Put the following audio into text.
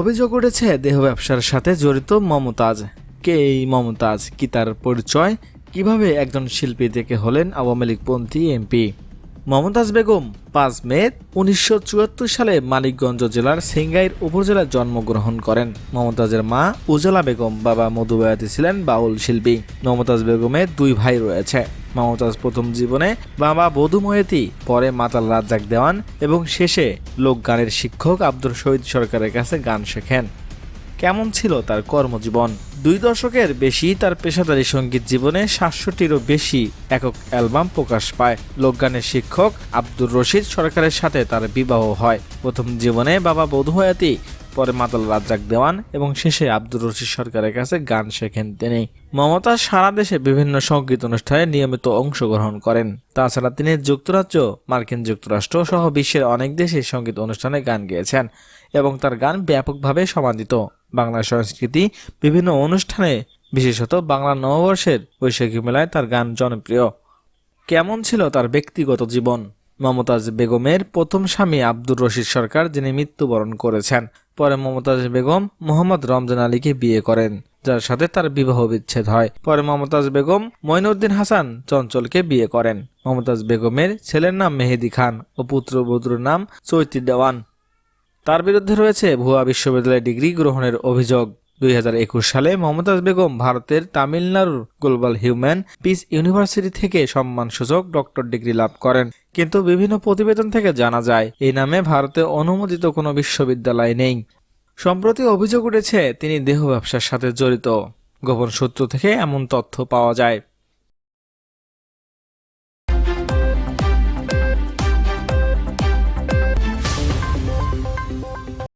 অভিযোগ উঠেছে, দেহ ব্যবসার সাথে জড়িত মমতাজ। কে এই মমতাজ? কি তার পরিচয়? কীভাবে একজন শিল্পী থেকে হলেন আওয়ামী লীগপন্থী এমপি? মমতাজ বেগম পাঁচ মে উনিশশো চুয়াত্তর সালে মানিকগঞ্জ জেলার সিঙ্গাইর উপজেলায় জন্মগ্রহণ করেন। মমতাজের মা উজালা বেগম বাবা মধুবায়াতি ছিলেন বাউল শিল্পী। মমতাজ বেগমের দুই ভাই রয়েছে। মমতাজ প্রথম জীবনে বাবা বধুময়তি পরে মাতাল রাজ্জাক দেওয়ান এবং শেষে লোকগানের শিক্ষক আব্দুল শহীদ সরকারের কাছে গান শেখেন। কেমন ছিল তার কর্মজীবন? দুই দশকের বেশি তার পেশাদারী সংগীত জীবনে সাতশোটিরও বেশি একক অ্যালবাম প্রকাশ পায়। লোকগানের শিক্ষক আব্দুর রশিদ সরকারের সাথে তার বিবাহ হয়। প্রথম জীবনে বাবা বধুয়াতি পরে মাতাল রাজ্জাক দেওয়ান এবং শেষে আব্দুর রশিদ সরকারের কাছে গান শেখেন তিনি। মমতা সারা দেশে বিভিন্ন সংগীত অনুষ্ঠানে নিয়মিত অংশগ্রহণ করেন। তাছাড়া তিনি যুক্তরাজ্য, মার্কিন যুক্তরাষ্ট্র সহ বিশ্বের অনেক দেশে সংগীত অনুষ্ঠানে গান গেয়েছেন এবং তার গান ব্যাপকভাবে সমাদিত। বাংলা সংস্কৃতি বিভিন্ন অনুষ্ঠানে, বিশেষত বাংলা নববর্ষের বৈশাখী মেলায় তার গান জনপ্রিয়। কেমন ছিল তার ব্যক্তিগত জীবন? মমতাজ বেগমের প্রথম স্বামী আব্দুর রশিদ সরকার, যিনি মৃত্যুবরণ করেছেন পরে মমতাজ বেগম মোহাম্মদ রমজান আলীকে বিয়ে করেন, যার সাথে তার বিবাহ বিচ্ছেদ হয়। পরে মমতাজ বেগম মঈনুদ্দিন হাসান চঞ্চলকে বিয়ে করেন। মমতাজ বেগমের ছেলের নাম মেহেদি খান ও পুত্রবধূর নাম চৈতি দেওয়ান। তার বিরুদ্ধে রয়েছে ভুয়া বিশ্ববিদ্যালয়ে ডিগ্রি গ্রহণের অভিযোগ। দুই হাজার একুশ সালে মমতাজ বেগম ভারতের তামিলনাড়ুর গ্লোবাল হিউম্যান পিস ইউনিভার্সিটি থেকে সম্মানসূচক ডক্টর ডিগ্রি লাভ করেন। কিন্তু বিভিন্ন প্রতিবেদন থেকে জানা যায়, এই নামে ভারতে অনুমোদিত কোনো বিশ্ববিদ্যালয় নেই। সম্প্রতি অভিযোগ উঠেছে, তিনি দেহ ব্যবসার সাথে জড়িত। গোপন সূত্র থেকে এমন তথ্য পাওয়া যায়।